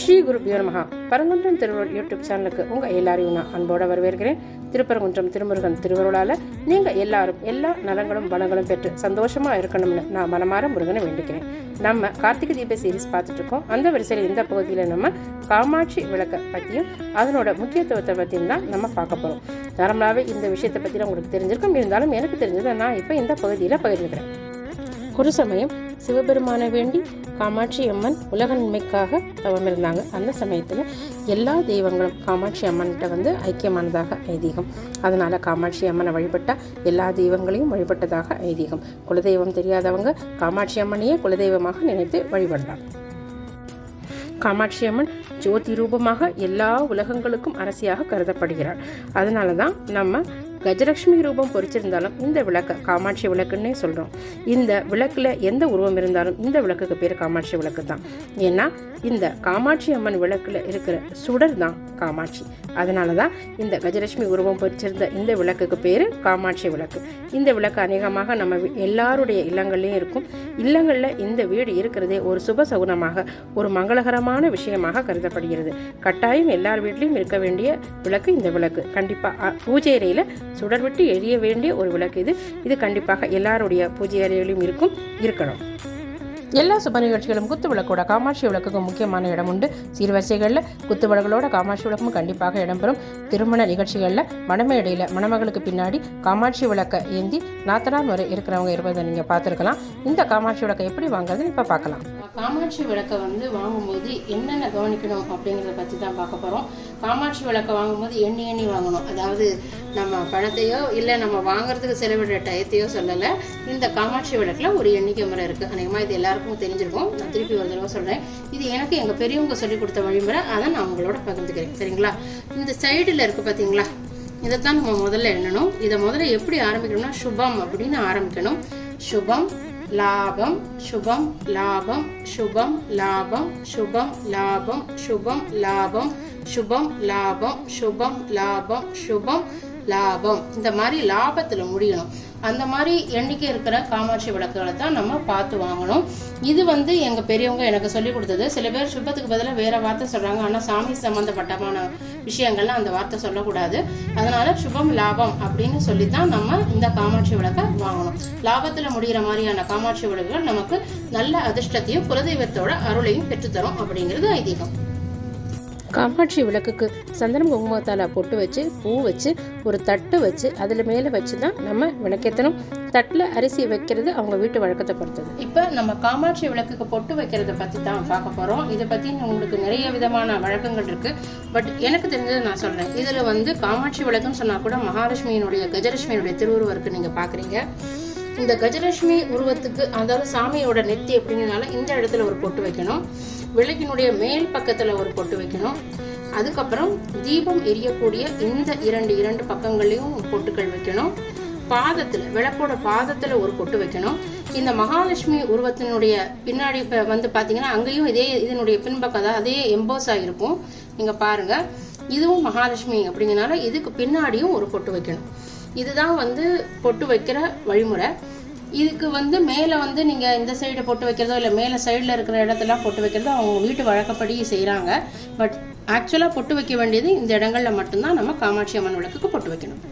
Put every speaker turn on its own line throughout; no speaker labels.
ஸ்ரீ குருபியோ நமகா பரங்குன்றம் திருவருள் யூடியூப் சேனலுக்கு உங்கள் எல்லாரையும் நான் அன்போடு வரவேற்கிறேன். திருப்பரங்குன்றம் திருமுருகன் திருவருளால் நீங்கள் எல்லாரும் எல்லா நலங்களும் வளங்களும் பெற்று சந்தோஷமாக இருக்கணும்னு நான் மனமாற முருகனை வேண்டிக்கிறேன். நம்ம கார்த்திகை தீப சீரிஸ் பார்த்துட்ருக்கோம் அந்த வரிசையில் இந்த பகுதியில் நம்ம காமாட்சி விளக்க பற்றியும் அதனோட முக்கியத்துவத்தை பற்றியும் தான் நம்ம பார்க்க போகிறோம் நார்மலாகவே இந்த விஷயத்தை பற்றி உங்களுக்கு தெரிஞ்சிருக்கும். இருந்தாலும் எனக்கு தெரிஞ்சதை நான் இப்போ இந்த பகுதியில் பகிர்ந்துக்கிறேன். ஒரு சமயம் சிவபெருமானை வேண்டி காமாட்சி அம்மன் உலக நன்மைக்காக தவமிருந்தாங்க. அந்த சமயத்தில் எல்லா தெய்வங்களும் காமாட்சி அம்மன்கிட்ட வந்து ஐக்கியமானதாக ஐதீகம். அதனால் காமாட்சி அம்மனை வழிபட்டால் எல்லா தெய்வங்களையும் வழிபட்டதாக ஐதீகம். குலதெய்வம் தெரியாதவங்க காமாட்சி அம்மனையே குலதெய்வமாக நினைத்து வழிபடலாம். காமாட்சி அம்மன் ஜோதி ரூபமாக எல்லா உலகங்களுக்கும் அரசியாக கருதப்படுகிறார். அதனால தான் நம்ம கஜலட்சுமி ரூபம் பொறிச்சிருந்தாலும் இந்த விளக்கை காமாட்சி விளக்குன்னே சொல்கிறோம் இந்த விளக்கில் எந்த உருவம் இருந்தாலும் இந்த விளக்குக்கு பேர் காமாட்சி விளக்கு தான். ஏன்னா இந்த காமாட்சி அம்மன் விளக்கில் இருக்கிற சுடர் தான் காமாட்சி. அதனால தான் இந்த கஜலட்சுமி உருவம் பொறிச்சிருந்த இந்த விளக்குக்கு பேர் காமாட்சி விளக்கு. இந்த விளக்கு அநேகமாக நம்ம எல்லாருடைய இல்லங்கள்லேயும் இருக்கும். இல்லங்களில் இந்த வீடு இருக்கிறதே ஒரு சுப சகுனமாக ஒரு மங்களகரமான விஷயமாக கருதப்படுகிறது. கட்டாயம் எல்லார் வீட்லேயும் இருக்க வேண்டிய விளக்கு இந்த விளக்கு. கண்டிப்பாக பூஜை அறையில் சுடர் விட்டு எரிய வேண்டிய ஒரு விளக்கு இது. இது கண்டிப்பாக எல்லாருடைய பூஜை அறையிலும் இருக்கும் இருக்கணும். எல்லா சுப நிகழ்ச்சிகளும் குத்து விளக்கோட காமாட்சி விளக்குக்கு முக்கியமான இடம் உண்டு. சீர்வரிசைகளில் குத்து விளக்குகளோட காமாட்சி விளக்கும் கண்டிப்பாக இடம்பெறும். திருமண நிகழ்ச்சிகளில் மணமேடையில் மணமகளுக்கு பின்னாடி காமாட்சி விளக்கை ஏந்தி நாத்தனார் முறை இருக்கிறவங்க இருப்பதை நீங்கள் பார்த்துருக்கலாம். இந்த காமாட்சி விளக்கை எப்படி வாங்குறதுன்னு இப்போ பார்க்கலாம். காமாட்சி விளக்கை வந்து வாங்கும்போது என்னென்ன கவனிக்கணும் அப்படிங்கிறத பற்றி தான் பார்க்க போகிறோம் காமாட்சி விளக்கை வாங்கும்போது எண்ணி எண்ணி வாங்கணும். அதாவது நம்ம பணத்தையோ இல்லை நம்ம வாங்குறதுக்கு செலவிடுற டயத்தையோ சொல்லலை. இந்த காமாட்சி விளக்கில் ஒரு எண்ணிக்கை முறை இருக்குது அநேகமாக இது எல்லாருக்கும் தெரிஞ்சிருக்கும். நான் திருப்பி ஒரு தடவை சொல்கிறேன் இது எனக்கு எங்கள் பெரியவங்க சொல்லி கொடுத்த வழிமுறை. அதை நான் உங்களோட பகிர்ந்துக்கிறேன். சரிங்களா? இந்த சைடில் இருக்குது பார்த்தீங்களா தான் நம்ம முதல்ல எண்ணணும். இதை முதல்ல எப்படி ஆரம்பிக்கணும்னா சுபம் அப்படின்னு ஆரம்பிக்கணும். சுபம் லாபம் சுபம் லாபம் சுபம் லாபம் சுபம் லாபம் சுபம் லாபம் சுபம் லாபம் சுபம் லாபம் சுபம் லாபம். இந்த மாதிரி லாபத்துல முடியணும். அந்த மாதிரி எண்ணிக்கை இருக்கிற காமாட்சி விளக்குகளை தான் நம்ம பார்த்து வாங்கணும். இது வந்து எங்க பெரியவங்க எனக்கு சொல்லி கொடுத்தது. சில பேர் சுபத்துக்கு பதிலாக வேற வார்த்தை சொல்றாங்க. ஆனா சாமி சம்பந்தப்பட்டமான விஷயங்கள்லாம் அந்த வார்த்தை சொல்லக்கூடாது. அதனால சுபம் லாபம் அப்படின்னு சொல்லி தான் நம்ம இந்த காமாட்சி விளக்கை வாங்கணும். லாபத்துல முடிகிற மாதிரியான காமாட்சி விளக்குகள் நமக்கு நல்ல அதிர்ஷ்டத்தையும் குலதெய்வத்தோட அருளையும் பெற்றுத்தரும் அப்படிங்கிறது ஐதீகம். காமாட்சி விளக்குக்கு சந்தனம் குங்குமத்தால் பொட்டு வச்சு பூ வச்சு ஒரு தட்டு வச்சு அதில் மேலே வச்சு தான் நம்ம விளக்கேற்றணும் தட்டில் அரிசி வைக்கிறது அவங்க வீட்டு வழக்கத்தை பொறுத்தது. இப்போ நம்ம காமாட்சி விளக்குக்கு பொட்டு வைக்கிறத பற்றி தான் பார்க்க போகிறோம் இதை பற்றி உங்களுக்கு நிறைய விதமான வழக்கங்கள் இருக்குது பட் எனக்கு தெரிஞ்சதை நான் சொல்கிறேன் இதில் வந்து காமாட்சி விளக்குன்னு சொன்னால் கூட மகாலட்சுமியினுடைய கஜலட்சுமியினுடைய திருவுருவருக்கு நீங்கள் பார்க்குறீங்க இந்த கஜலட்சுமி உருவத்துக்கு அதாவது சாமியோட நெத்தி எப்படிங்கனால இந்த இடத்துல ஒரு பொட்டு வைக்கணும். விளக்கினுடைய மேல் பக்கத்துல ஒரு பொட்டு வைக்கணும். அதுக்கப்புறம் தீபம் எரியக்கூடிய இந்த இரண்டு இரண்டு பக்கங்களையும் பொட்டுக்கள் வைக்கணும். பாதத்துல விளக்கோட பாதத்துல ஒரு பொட்டு வைக்கணும். இந்த மகாலட்சுமி உருவத்தினுடைய பின்னாடி இப்போ வந்து பார்த்தீங்கன்னா அங்கேயும் இதே இதனுடைய பின்பக்கம் தான் அதே எம்போஸ் ஆகிருக்கும் நீங்கள் பாருங்கள் இதுவும் மகாலட்சுமி அப்படிங்கிறனால இதுக்கு பின்னாடியும் ஒரு பொட்டு வைக்கணும். இதுதான் வந்து பொட்டு வைக்கிற வழிமுறை. இதுக்கு வந்து மேலே வந்து நீங்கள் இந்த சைடு பொட்டு வைக்கிறதோ இல்லை மேலே சைடில் இருக்கிற இடத்தெல்லாம் பொட்டு வைக்கிறதோ அவங்க வீட்டு வழக்கப்படி செய்கிறாங்க பட் ஆக்சுவலாக பொட்டு வைக்க வேண்டியது இந்த இடங்களில் மட்டும்தான் நம்ம காமாட்சி அம்மன் விளக்குக்கு பொட்டு வைக்கணும்.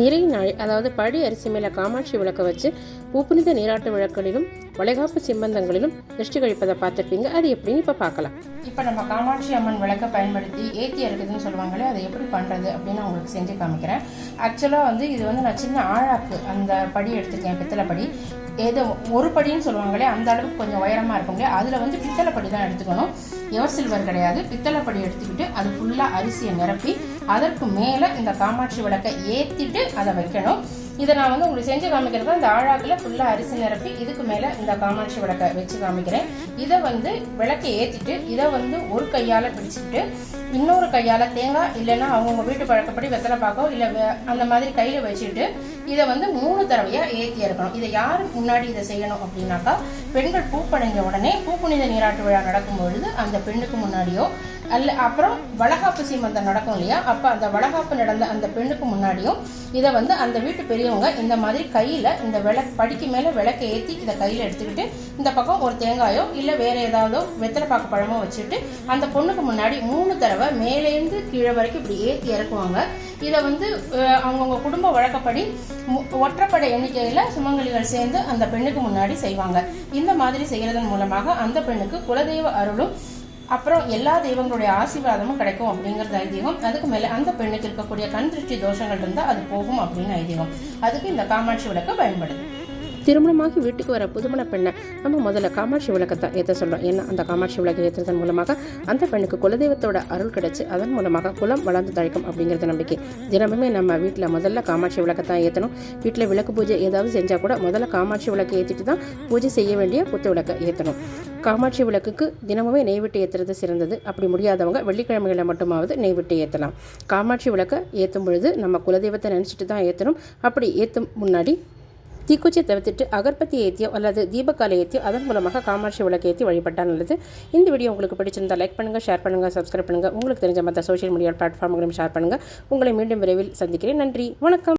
நிறை நாள் அதாவது படி அரிசி மேலே காமாட்சி விளக்க வச்சு பூப்புனித நீராட்டு விளக்குகளிலும் வளைகாப்பு சிம்பந்தங்களிலும் திருஷ்டி கழிப்பதை பார்த்துருப்பீங்க. அது எப்படின்னு இப்போ பார்க்கலாம். இப்போ நம்ம காமாட்சி அம்மன் விளக்கை பயன்படுத்தி ஏத்தி இருக்குதுன்னு சொல்லுவாங்களே அதை எப்படி பண்ணுறது அப்படின்னு நான் உங்களுக்கு செஞ்சு காமிக்கிறேன். ஆக்சுவலாக வந்து இது வந்து நான் சின்ன ஆழாக்கு அந்த படி எடுத்துருக்கேன் பித்தளை படி. ஏதோ ஒரு படின்னு சொல்லுவாங்களே அந்த அளவுக்கு கொஞ்சம் உயரமாக இருக்கும் இல்லையா? அதில் வந்து பித்தளைப்படி தான் எடுத்துக்கணும். எவர் சில்வர் கிடையாது. பித்தளைப்படி எடுத்துக்கிட்டு அது ஃபுல்லாக அரிசியை நிரப்பி அதற்கு மேலே இந்த காமாட்சி விளக்கை ஏற்றிட்டு அதை வைக்கணும். இதை நான் வந்து உங்களுக்கு செஞ்சு காமிக்கிறப்ப இந்த ஆழாக்கில் ஃபுல்லாக அரிசி நிரப்பி இதுக்கு மேலே இந்த காமாட்சி விளக்கை வச்சு காமிக்கிறேன். இதை வந்து விளக்கை ஏற்றிட்டு இதை வந்து ஒரு கையால் பிடிச்சிட்டு இன்னொரு கையால் தேங்காய் இல்லைன்னா அவங்கவுங்க வீட்டு பழக்கப்படி வெத்தலை பாக்கோ இல்லை அந்த மாதிரி கையில் வச்சுட்டு இதை வந்து மூணு தடவையாக ஏற்றி இறக்கணும் இதை யார் முன்னாடி இதை செய்யணும் அப்படின்னாக்கா பெண்கள் பூப்படைஞ்ச உடனே பூப்புனித நீராட்டு விழா நடக்கும் பொழுது அந்த பெண்ணுக்கு முன்னாடியோ அல்ல அப்புறம் வளகாப்பு சீமந்தம் நடக்கும் இல்லையா? அப்போ அந்த வளகாப்பு நடந்த அந்த பெண்ணுக்கு முன்னாடியும் இதை வந்து அந்த வீட்டு பெரியவங்க இந்த மாதிரி கையில் இந்த விளக்கு படிக்கு மேலே விளக்கை ஏற்றி இதை கையில் எடுத்துக்கிட்டு இந்த பக்கம் ஒரு தேங்காயோ இல்லை வேற ஏதாவதோ வெத்தலை பாக்கு பழமோ வச்சுட்டு அந்த பொண்ணுக்கு முன்னாடி மூணு தடவை மேலேருந்து கீழே வரைக்கும் இப்படி ஏற்றி இறக்குவாங்க. இதை வந்து அவங்கவுங்க குடும்ப வழக்கப்படி ஒற்றைப்படை எண்ணிக்கையில் சுமங்கலிகள் சேர்ந்து அந்த பெண்ணுக்கு முன்னாடி செய்வாங்க. இந்த மாதிரி செய்கிறதன் மூலமாக அந்த பெண்ணுக்கு குலதெய்வ அருளும் அப்புறம் எல்லா தெய்வங்களுடைய ஆசீர்வாதமும் கிடைக்கும் அப்படிங்கிறது ஐதீகம். அதுக்கு மேலே அந்த பெண்ணுக்கு இருக்கக்கூடிய கண் திருஷ்டி தோஷங்கள் இருந்தால் அது போகும் அப்படின்னு ஐதீகம். அதுக்கு இந்த காமாட்சி விளக்கு பயன்படுது. திருமணமாகி வீட்டுக்கு வர புதுமண பெண்ணை நம்ம முதல்ல காமாட்சி விளக்கத்தை ஏற்ற சொல்கிறோம் ஏன்னா அந்த காமாட்சி விளக்கம் ஏற்றுறதன் மூலமாக அந்த பெண்ணுக்கு குலதெய்வத்தோட அருள் கிடைச்சி அதன் மூலமாக குலம் வளர்ந்து தழைக்கும் அப்படிங்கிறது நம்பிக்கை. தினமுமே நம்ம வீட்டில் முதல்ல காமாட்சி விளக்கத்தான் ஏற்றணும் வீட்டில் விளக்கு பூஜை ஏதாவது செஞ்சால் கூட முதல்ல காமாட்சி விளக்கை ஏற்றிட்டு தான் பூஜை செய்ய வேண்டிய குத்து விளக்கை ஏற்றணும் காமாட்சி விளக்குக்கு தினமுமே நெய் விட்டு ஏற்றுறது சிறந்தது. அப்படி முடியாதவங்க வெள்ளிக்கிழமைகளை மட்டுமாவது நெய் விட்டு ஏற்றலாம் காமாட்சி விளக்கை ஏற்றும் பொழுது நம்ம குலதெய்வத்தை நினச்சிட்டு தான் ஏற்றணும் அப்படி ஏற்றும் முன்னாடி தீக்குச்சியை தவிர்த்துட்டு அகர்பத்தி ஏற்றியோ அல்லது தீபக்காலை ஏற்றியோ அதன் மூலமாக காமாட்சி விளக்கு ஏற்றி வழிபட்டால் நல்லது. இந்த வீடியோ உங்களுக்கு பிடிச்சிருந்தா லைக் பண்ணுங்கள் ஷேர் பண்ணுங்கள் சப்ஸ்கிரைப் பண்ணுங்கள் உங்களுக்கு தெரிஞ்ச மற்ற சோஷியல் மீடியா பிளாட்ஃபார்ம்களையும் ஷேர் பண்ணுங்கள் உங்களை மீண்டும் விரைவில் சந்திக்கிறேன். நன்றி. வணக்கம்.